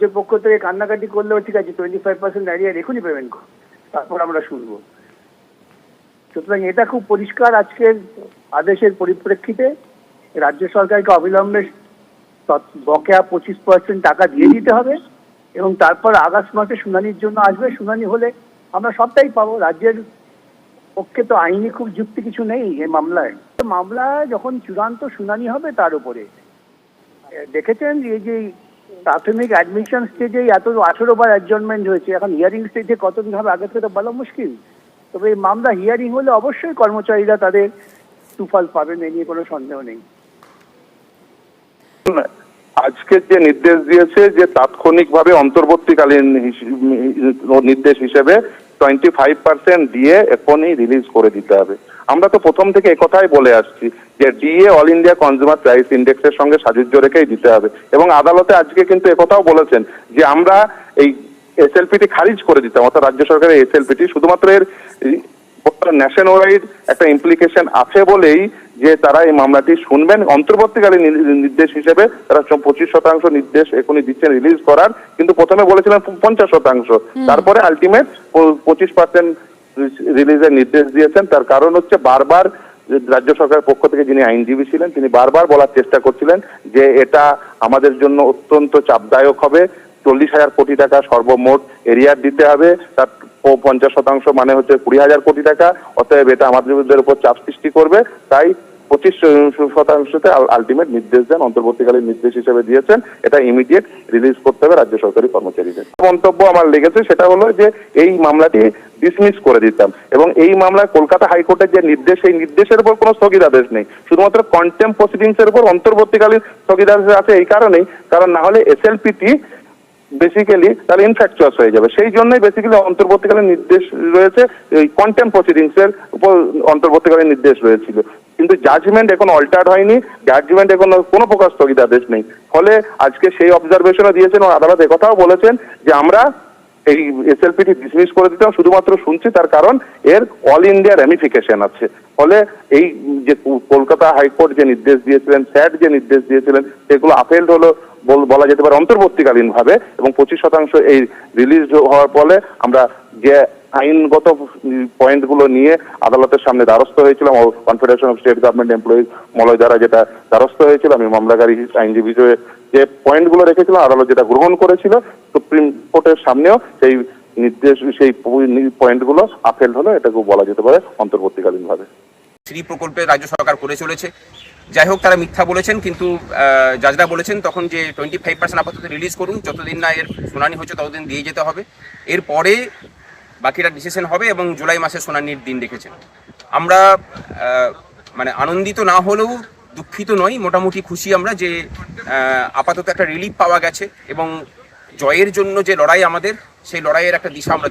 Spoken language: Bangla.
রাজ্যের পক্ষ থেকে কান্নাকাটি করলেও ঠিক আছে টোয়েন্টি ফাইভ পার্সেন্ট অ্যারিয়ার এখনই পেমেন্ট করো তারপর আমরা শুনব। সুতরাং এটা খুব পরিষ্কার আজকের আদেশের পরিপ্রেক্ষিতে। রাজ্য সরকারকে অবিলম্বে বকেয়া পঁচিশ পার্সেন্ট টাকা দিয়ে দিতে হবে এবং তারপর আগস্ট মাসে শুনানির জন্য আসবে। শুনানি হলে আমরা সবটাই পাবো। রাজ্যের পক্ষে তো আইনি খুব যুক্তি কিছু নেই এই মামলায়। মামলা যখন চূড়ান্ত শুনানি হবে তার উপরে। দেখেছেন এই যে প্রাথমিক অ্যাডমিশন স্টেজে এত আঠেরো বার অ্যাডজনমেন্ট হয়েছে। এখন হিয়ারিং স্টেজে কতদিন হবে আগে থেকে বলা মুশকিল। তবে এই মামলা হিয়ারিং হলে অবশ্যই কর্মচারীরা তাদের সুফল পাবেন, এ নিয়ে কোনো সন্দেহ নেই। আজকে যে নির্দেশ দিয়েছে যে তাৎক্ষণিকভাবে অন্তর্বর্তীকালীন নির্দেশ হিসেবে টোয়েন্টি ফাইভ পার্সেন্ট দিয়ে এখনই রিলিজ করে দিতে হবে। আমরা তো প্রথম থেকে একথাই বলে আসছি যে DA all India consumer price ইন্ডেক্সের সঙ্গে সাজুজ্য রেখেই দিতে হবে। এবং আদালতে আজকে কিন্তু একথাও বলেছেন যে আমরা এই এসএলপিটি খারিজ করে দিতাম অর্থাৎ রাজ্য সরকারের এসএলপিটি শুধুমাত্র এর ন্যাশন ওয়াইড একটা ইমপ্লিকেশন আছে বলেই যে তারা এই মামলাটি শুনবেন। অন্তর্বর্তীকালীন নির্দেশ হিসেবে তারা পঁচিশ শতাংশ নির্দেশ এখনই দিচ্ছেন রিলিজ করার। কিন্তু প্রথমে বলেছিলেন পঞ্চাশ শতাংশ। তারপরে আলটিমেট পঁচিশ পার্সেন্ট রিলিজের নির্দেশ দিয়েছেন। তার কারণ হচ্ছে বারবার রাজ্য সরকারের পক্ষ থেকে যিনি আইনজীবী ছিলেন, তিনি বারবার বলার চেষ্টা করছিলেন যে এটা আমাদের জন্য অত্যন্ত চাপদায়ক হবে। চল্লিশ হাজার কোটি টাকা সর্বমোট এরিয়ার দিতে হবে। তার পঞ্চাশ শতাংশ মানে হচ্ছে কুড়ি হাজার কোটি টাকা। অতএব এটা আমাদের উপর চাপ সৃষ্টি করবে। তাই পঁচিশ শতাংশতে আলটিমেট নির্দেশ দেন, অন্তর্বর্তীকালীন নির্দেশ হিসেবে দিয়েছেন। এটা ইমিডিয়েট রিলিজ করতে হবে রাজ্য সরকারি কর্মচারীদের। মন্তব্য আমার লেগেছে, সেটা হলো যে এই মামলাটি ডিসমিস করে দিতাম এবং এই মামলায় কলকাতা হাইকোর্টের যে নির্দেশ এই নির্দেশের উপর কোনো স্থগিতাদেশ নেই। শুধুমাত্র কন্টেম্প প্রসিডিংস এর উপর অন্তর্বর্তীকালীন স্থগিতাদেশ আছে এই কারণেই, কারণ না হলে এসএলপিটি বেসিক্যালি তাহলে ইনফ্যাকচুয়াস হয়ে যাবে। সেই জন্যই বেসিক্যালি অন্তর্বর্তীকালীন নির্দেশ রয়েছে, এই কন্টেম্প প্রসিডিংস এর উপর অন্তর্বর্তীকালীন নির্দেশ রয়েছিল। কিন্তু জাজমেন্ট এখন অল্টার্ড হয়নি জাজমেন্ট এখন কোনো প্রকার স্থগিতাদেশ নেই। ফলে আজকে সেই অবজারভেশনও দিয়েছেন ও আদালত একথাও বলেছেন যে আমরা এই এসএলপিটি ডিসমিস করে দিতাম, শুধুমাত্র শুনছি তার কারণ এর অল ইন্ডিয়া র্যামিফিকেশন আছে। ফলে এই যে কলকাতা হাইকোর্ট যে নির্দেশ দিয়েছিলেন স্যাট যে নির্দেশ দিয়েছিলেন, সেগুলো আপেল্ড হলো বলা যেতে পারে অন্তর্বর্তীকালীন ভাবে এবং পঁচিশ শতাংশ এই রিলিজ হওয়ার ফলে আমরা যে আইনগত পয়েন্টগুলো নিয়ে আদালতের সামনে দ্বারস্থ হয়েছিলাম। Confederation of state government employees Malay দ্বারা যেটা দ্বারস্থ হয়েছিল আমি মামলাকারী আইনজীবী যে পয়েন্টগুলো রেখেছিলাম, আদালত যেটা গ্রহণ করেছিল, সুপ্রিম কোর্টের সামনেও সেই নির্দেশ, সেই পয়েন্টগুলো আপেল হলো এটাকে বলা যেতে পারে অন্তর্বর্তীকালীন ভাবে শ্রী প্রকল্পে রাজ্য সরকার করে চলেছে। যাই হোক, তারা মিথ্যা বলেছেন, কিন্তু জাজরা বলেছেন তখন যে টোয়েন্টি ফাইভ পার্সেন্ট আপাতত রিলিজ করুন, যতদিন না এর শুনানি হচ্ছে ততদিন দিয়ে যেতে হবে। এরপরে বাকিটা ডিসিশন হবে এবং জুলাই মাসে শুনানির দিন রেখেছেন আমরা মানে আনন্দিত না হলেও দুঃখিত নই, মোটামুটি খুশি আমরা যে আপাতত একটা রিলিফ পাওয়া গেছে এবং জয়ের জন্য যে লড়াই আমাদের, সেই লড়াইয়ের একটা দিশা আমরা।